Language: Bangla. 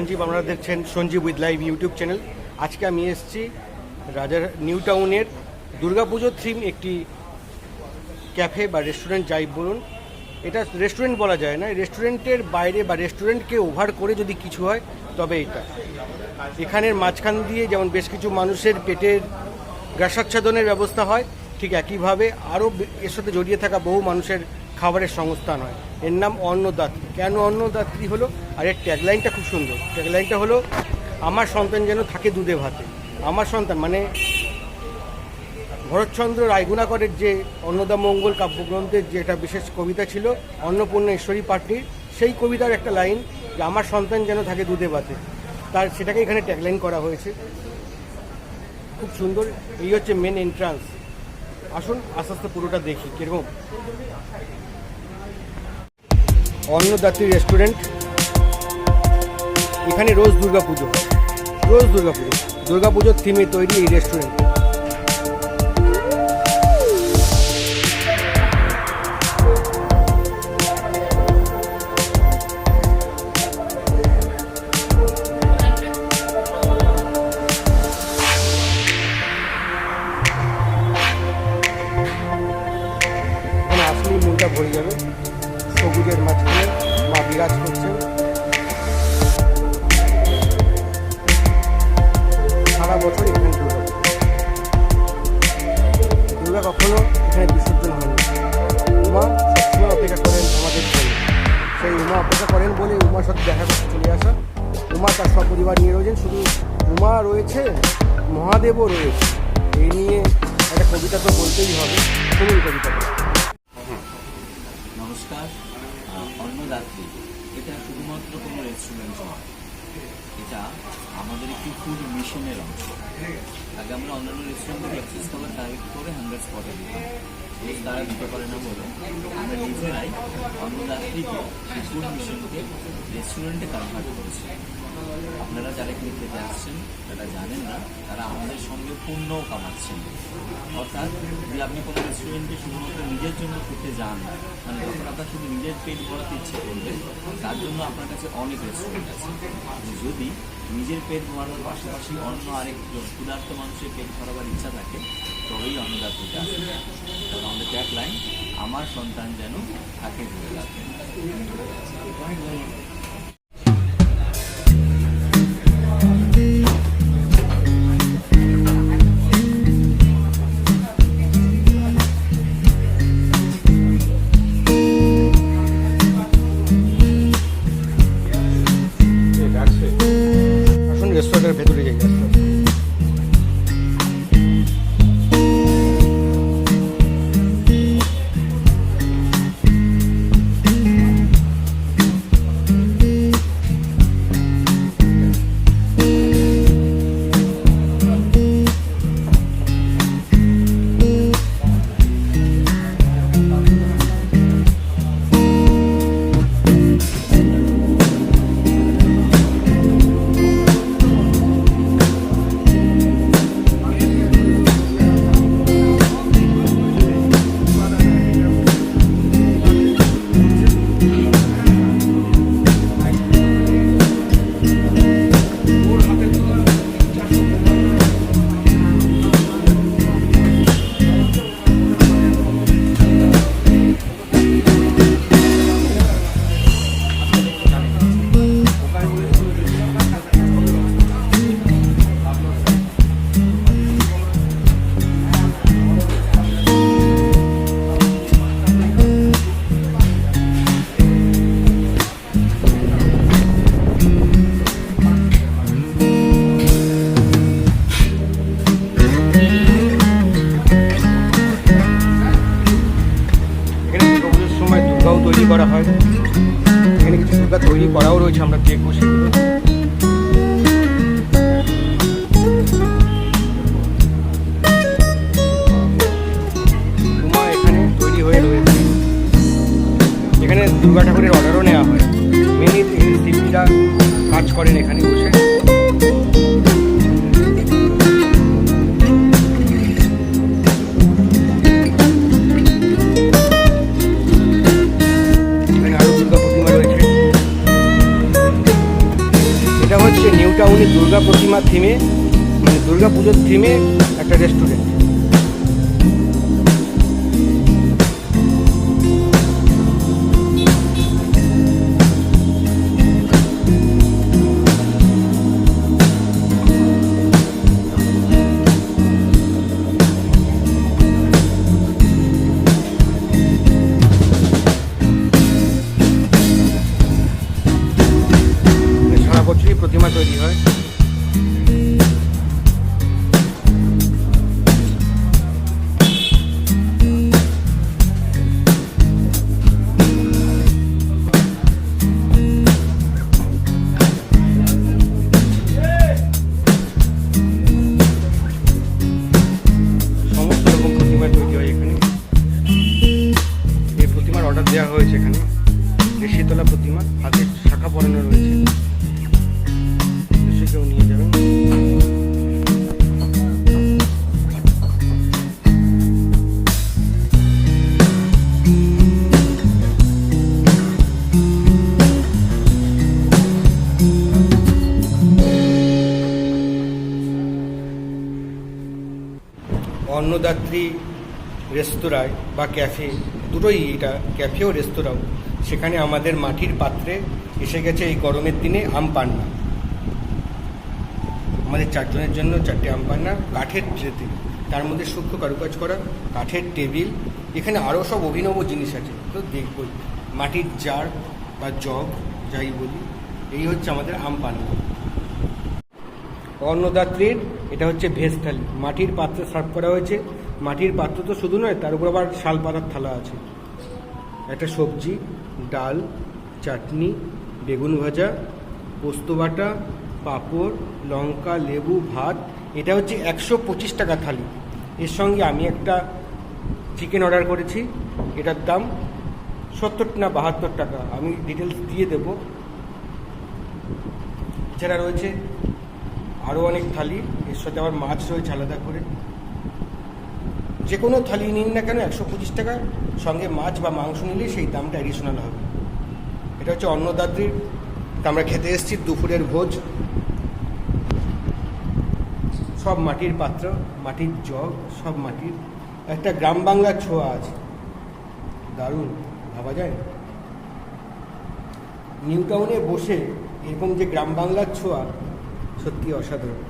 সঞ্জীব, আপনারা দেখছেন Sanjib with live YouTube channel. আজকে আমি এসেছি রাজার নিউ টাউনের দুর্গাপুজোর থিম একটি ক্যাফে বা রেস্টুরেন্ট, যাই বলুন। এটা রেস্টুরেন্ট বলা যায় না রেস্টুরেন্টের বাইরে বা রেস্টুরেন্টকে ওভার করে যদি কিছু হয়, তবে এটা। এখানের মাঝখান দিয়ে যেমন বেশ কিছু মানুষের পেটের গ্রাসাচ্ছাদনের ব্যবস্থা হয়, ঠিক একইভাবে আরও এর সাথে জড়িয়ে থাকা বহু মানুষের খাবারের সংস্থান হয় এর নাম অন্নদাত্রী। কেন অন্নদাত্রী হলো? আর এর ট্যাগলাইনটা খুব সুন্দর। ট্যাগলাইনটা হলো, আমার সন্তান যেন থাকে দুধে ভাতে। আমার সন্তান মানে ভরতচন্দ্র রায়গুণাকরের যে অন্নদা মঙ্গল কাব্যগ্রন্থের যে একটা বিশেষ কবিতা ছিল অন্নপূর্ণা ঈশ্বরী সেই কবিতার একটা লাইন যে, আমার সন্তান যেন থাকে দুধে ভাতে। তার সেটাকে এখানে ট্যাগলাইন করা হয়েছে। খুব সুন্দর। এই হচ্ছে মেন এন্ট্রান্স আসুন, আস্তে আস্তে পুরোটা দেখি, কীরকম? অন্নদাত্রী রেস্টুরেন্ট। এখানে রোজ দুর্গা পুজো রোজ দুর্গা পুজো দুর্গা পুজোর থিমে তৈরি এই রেস্টুরেন্ট। বছর এখানে দুর্গা দুর্গা কখনো এখানে বিসর্জন হয়নি উমা সবসময় অপেক্ষা করেন আমাদের জন্য। সেই উমা অপেক্ষা করেন বলে উমার সাথে দেখা করতে চলে আসা। উমা তার সপরিবার নিয়ে রয়েছেন, শুধু উমা রয়েছে, মহাদেবও রয়েছে। এই নিয়ে একটা কবিতা তো বলতেই হবে। শুনুন কবিতাটা। নমস্কার অন্নদাত্রী। এটা শুধুমাত্র কোনো রেস্টুরেন্ট নয়। এটা আমাদের একটি ফুড মিশনের অংশ। আগে আমরা অন্যান্য রেস্টুরেন্টে এক্সেস খাবার কালেক্ট করে হান্ড্রেড স্পটে দিতাম। তারা দিতে পারে না বলে আমরা নিজেরাই অন্নদাত্রীকে ফুড মিশনকে রেস্টুরেন্টে কনভার্ট করেছি। আপনারা যারা এখানে খেতে আসছেন তারা জানেন না, তারা আমাদের সঙ্গে পুণ্যও কামাচ্ছেন। অর্থাৎ যদি আপনি কোনো রেস্টুরেন্টে শুধুমাত্র নিজের জন্য করতে যান মানে যখন আপনার শুধু নিজের পেট ভরাতে ইচ্ছে করবে, তার জন্য আপনার কাছে অনেক রেস্টুরেন্ট আছে। যদি নিজের পেট ভরানোর পাশাপাশি অন্য আরেক ক্ষুধার্ত মানুষের পেট ভরাবার ইচ্ছা থাকে, তবেই অন্নদাত্রীতে আসবে কারণ আমাদের ট্যাগ লাইন আমার সন্তান যেন থাকে ধরে রাখে এখানে তৈরি করা হয়। এখানে কিছু দুর্গা তৈরি করাও রয়েছে, আমরা দেখব সেগুলো। এখানে তৈরি হয়ে রয়েছে। এখানে দুর্গা ঠাকুরের অর্ডারও নেওয়া হয়। মেনলি শিল্পীরা কাজ করেন এখানে বসে। থিমে মানে দুর্গা পুজোর থিমে একটা রেস্টুরেন্ট সারা বছরই প্রতিমা তৈরি হয়। অন্নদাত্রী রেস্তোরাঁয় বা ক্যাফে, দুটোই এটা, ক্যাফে ও রেস্তোরাঁও, সেখানে আমাদের মাটির পাত্রে এসে গেছে এই গরমের দিনে আম পান্না। আমাদের চারজনের জন্য চারটে আম পান্না, কাঠের ট্রেতে, তার মধ্যে সূক্ষ্ম কারুকাজ করা, কাঠের টেবিল, এখানে আরও সব অভিনব জিনিস আছে, তো দেখবই। মাটির জার বা জগ, যাই বলি, এই হচ্ছে আমাদের আম পান্না। অন্নদাত্রীর, এটা হচ্ছে ভেজ থালি। মাটির পাত্রে সার্ভ করা হয়েছে। মাটির পাত্র তো শুধু নয়, তার উপর আবার শাল পাতার থালা আছে। একটা সবজি, ডাল, চাটনি, বেগুন ভাজা, পোস্ত বাটা, পাঁপড়, লঙ্কা, লেবু, ভাত। এটা হচ্ছে একশো পঁচিশ টাকা থালি। এর সঙ্গে আমি একটা চিকেন অর্ডার করেছি। এটার দাম সত্তর না বাহাত্তর টাকা। আমি ডিটেলস দিয়ে দেব। এছাড়া রয়েছে আরও অনেক থালি, এর সাথে আবার মাছ রয়েছে আলাদা করে। যে কোনো থালি নিন না কেন, একশো পঁচিশ টাকা সঙ্গে মাছ বা মাংস নিলে সেই দামটা অ্যাডিশনাল হবে। এটা হচ্ছে অন্নদাদ্রির তা আমরা খেতে এসেছি দুপুরের ভোজ। সব মাটির পাত্র, মাটির জগ, সব মাটির। একটা গ্রাম বাংলার ছোঁয়া আছে। দারুণ, ভাবা যায়? নিউ টাউনে বসে এরকম যে গ্রাম বাংলার ছোঁয়া সত্যি অসাধারণ।